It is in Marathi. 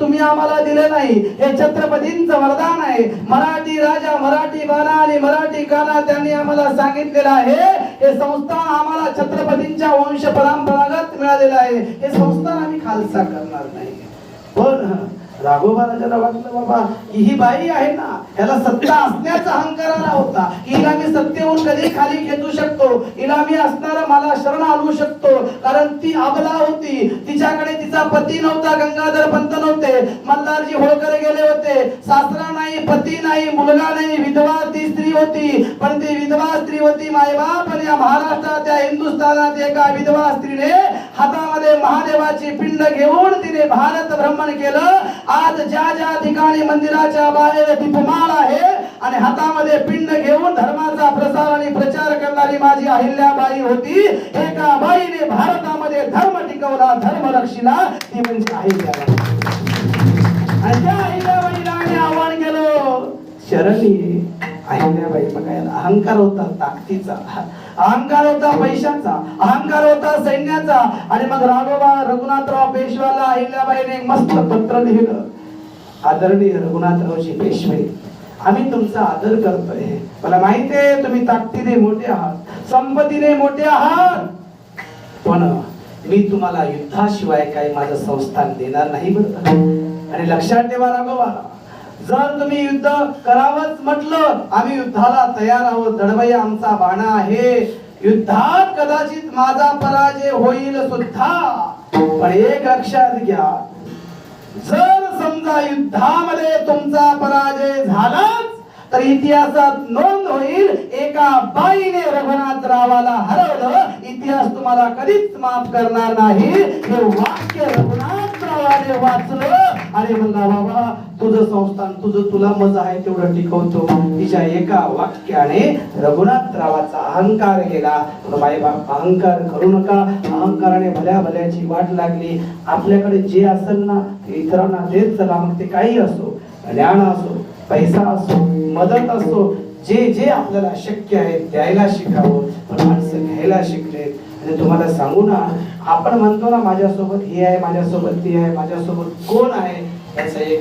तुम्ही आम्हाला दिले नाही. हे छत्रपतींचं वरदान आहे. मराठी राजा मराठी बाणा आणि मराठी गाणा त्यांनी आम्हाला सांगितलेलं आहे. हे संस्थान आम्हाला छत्रपतींच्या वंश परंपरागत मिळालेलं आहे. हे संस्थान आम्ही खालसा करणार नाही. पण राघोबा राजाला वाटलं बाबा की ही बाई आहे ना ह्याला सत्ता असण्याचा अहंकार आला होता. की हिला मी सत्तेहून कधी खाली खेचू शकतो? हिला मी असणारा मला शरण आणू शकतो? कारण ती अबला होती. तिच्याकडे तिचा पती नव्हता गंगाधर पंत नव्हते. मल्हारजी होळकर गेले होते. सासरा नाही पती नाही मुलगा नाही विधवा ती होती पण ती विधवा स्त्री होती मायबाप आणि या महाराष्ट्रात त्या हिंदुस्थानात एका विधवा स्त्रीने हातामध्ये महादेवाची पिंड घेऊन तिने भारत भ्रमण केलं. आज ज्या ज्या ठिकाणी मंदिराच्या बाहेर दीपमाळ आहे आणि हातामध्ये पिंड घेऊन धर्माचा प्रसार आणि प्रचार करणारी माझी अहिल्याबाई होती एका बाईने भारतामध्ये धर्म टिकवला धर्म रक्षिला ती म्हणजे अहिल्याबाई. आणि त्या अहिल्याबाईला आम्ही आव्हान केलं शरणी अहिल्याबाई बघायला अहंकार होता ताकदीचा अहंकार होता पैशाचा अहंकार होता सैन्याचा आणि मग राघोबा रघुनाथराव पेशव्याला अहिल्याबाईने एक मस्त पत्र लिहिलं. आदरणीय रघुनाथरावजी पेशवे आम्ही तुमचा आदर करतोय. मला माहिती आहे तुम्ही ताकदीने मोठे आहात संपत्तीने मोठे आहात. पण मी तुम्हाला युद्धाशिवाय काही माझं संस्थान देणार नाही बरं आणि लक्षात ठेवा राघोबा. जर तुम्ही युद्ध करावंच म्हटलं आम्ही युद्धाला तयार आहोत. दडवय आमचा बाणा आहे. युद्धात कदाचित माझा पराजय होईल सुद्धा. पण एक लक्षात घ्या जर समजा युद्धामध्ये तुमचा पराजय झालाच तर इतिहासात नोंद होईल एका बाईने रघुनाथ रावाला हरवलं. इतिहास तुम्हाला कधीच माफ करणार नाही. हे वाक्य रघुनाथ रावाने वाचलं. आणि म्हणला बाबा तुझं संस्थान तुझं तुला मज आहे तेवढं टिकवतो. तिच्या एका वाक्याने रघुनाथ रावाचा अहंकार गेला. बाप अहंकार करू नका. अहंकाराने भल्या भल्याची वाट लागली. आपल्याकडे जे असेल ना इतरांना देत चला. मग ते काही असो ज्ञान असो पैसा असो मदत असो जे जे आपल्याला शक्य आहे द्यायला शिकावं. पण माणसं घ्यायला शिकले आणि तुम्हाला सांगू ना आपण म्हणतो ना माझ्यासोबत हे आहे माझ्यासोबत ते आहे माझ्यासोबत कोण आहे? याचं एक